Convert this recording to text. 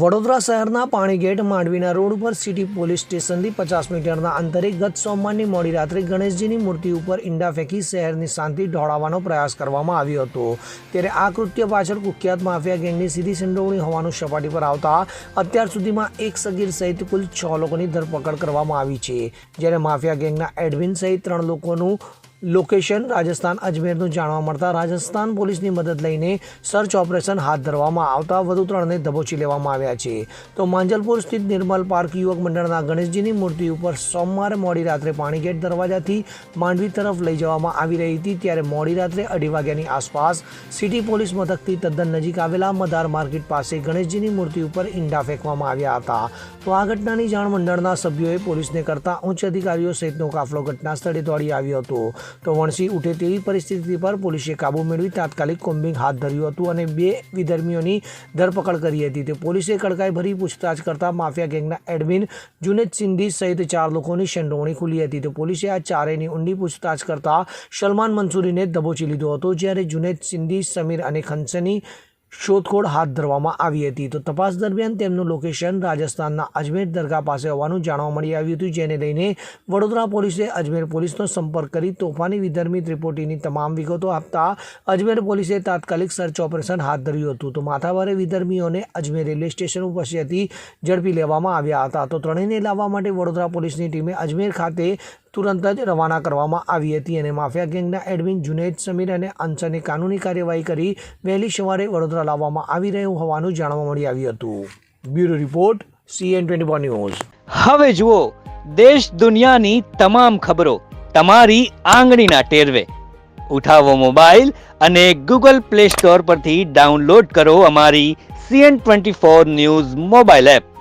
વડોદરા શહેરના પાણીગેટ માંડવીના રોડ ઉપર સિટી પોલીસ સ્ટેશનથી પચાસ મીટરના અંતરે ગત સોમવારની મોડી રાત્રે ગણેશજીની મૂર્તિ ઉપર ઈંડા ફેંકી શહેરની શાંતિ ઢોળાવવાનો પ્રયાસ કરવામાં આવ્યો હતો. ત્યારે આ કૃત્ય પાછળ કુખ્યાત માફિયા ગેંગની સીધી સંડોવણી હોવાનું સપાટી પર આવતા અત્યાર સુધીમાં એક સગીર સહિત કુલ છ લોકોની ધરપકડ કરવામાં આવી છે. જ્યારે માફિયા ગેંગના એડમિન સહિત ત્રણ લોકોનું લોકેશન રાજસ્થાન અજમેરનું જાણવા મળતા રાજસ્થાન પોલીસની મદદ લઈને સર્ચ ઓપરેશન હાથ ધરવામાં આવતા વધુ ત્રણને દબોચી લેવામાં આવ્યા છે. તો માંજલપુર સ્થિત નિર્મલ પાર્ક યુવક મંડળના ગણેશજીની મૂર્તિ ઉપર સોમવારે મોડી રાત્રે પાણીગેટ દરવાજાથી માંડવી તરફ લઈ જવામાં આવી રહી હતી, ત્યારે મોડી રાત્રે અઢી વાગ્યાની આસપાસ સિટી પોલીસ મથકથી તદ્દન નજીક આવેલા મદાર માર્કેટ પાસે ગણેશજીની મૂર્તિ ઉપર ઈંડા ફેંકવામાં આવ્યા હતા. તો આ ઘટનાની જાણ મંડળના સભ્યોએ પોલીસને કરતા ઉચ્ચ અધિકારીઓ સહિતનો કાફલો ઘટના સ્થળે દોડી આવ્યો હતો. તો વણસી ઉઠે તેવી પરિસ્થિતિ પર પોલીસે કાબુ મેળવી તાત્કાલિક કોમ્બિંગ હાથ ધર્યું હતું અને બે વિધર્મીઓની ધરપકડ કરી હતી. તે પોલીસે કડકાઈ ભરી પૂછતાછ કરતા માફિયા ગેંગના એડમિન જુનેદ સિંધી સહિત ચાર લોકોની સંડોવણી ખુલી હતી. તો પોલીસે આ ચારેયની ઊંડી પૂછતાછ કરતા સલમાન મંસૂરીને દબોચી લીધો હતો, જ્યારે જુનેદ સિંધી, સમીર અને ખંસની શોધખોળ હાથ ધરવામાં આવી હતી. તો તપાસ દરમિયાન તેમનું લોકેશન રાજસ્થાનના અજમેર દરગાહ પાસે હોવાનું જાણવા મળી આવ્યું હતું, જેને લઈને વડોદરા પોલીસે અજમેર પોલીસનો સંપર્ક કરી તોફાની વિધર્મી ત્રિપોટીની તમામ વિગતો આપતા અજમેર પોલીસે તાત્કાલિક સર્ચ ઓપરેશન હાથ ધર્યું હતું. તો માથાભારે વિધર્મીઓને અજમેર રેલવે સ્ટેશન ઉપરથી ઝડપી લેવામાં આવ્યા હતા. તો ત્રણેયને લાવવા માટે વડોદરા પોલીસની ટીમે અજમેર ખાતે તુરંત જ રવાના કરવામાં આવી હતી અને માફિયા ગેંગના એડમિન જુનેદ સમીર અને અંસરની કાનૂની કાર્યવાહી કરી વહેલી સવારે વડોદરા લાવવામાં આવી રહ્યું હોવાનું જાણવા મળી આવ્યું હતું. Bureau report CN twenty news. હવે જુઓ, દેશ દુનિયાની તમામ ખબરો તમારી આંગળીના ટેરવે. ઉઠાવો મોબાઈલ અને ગૂગલ પ્લે સ્ટોર પરથી ડાઉનલોડ કરો અમારી CN twenty four news mobile app.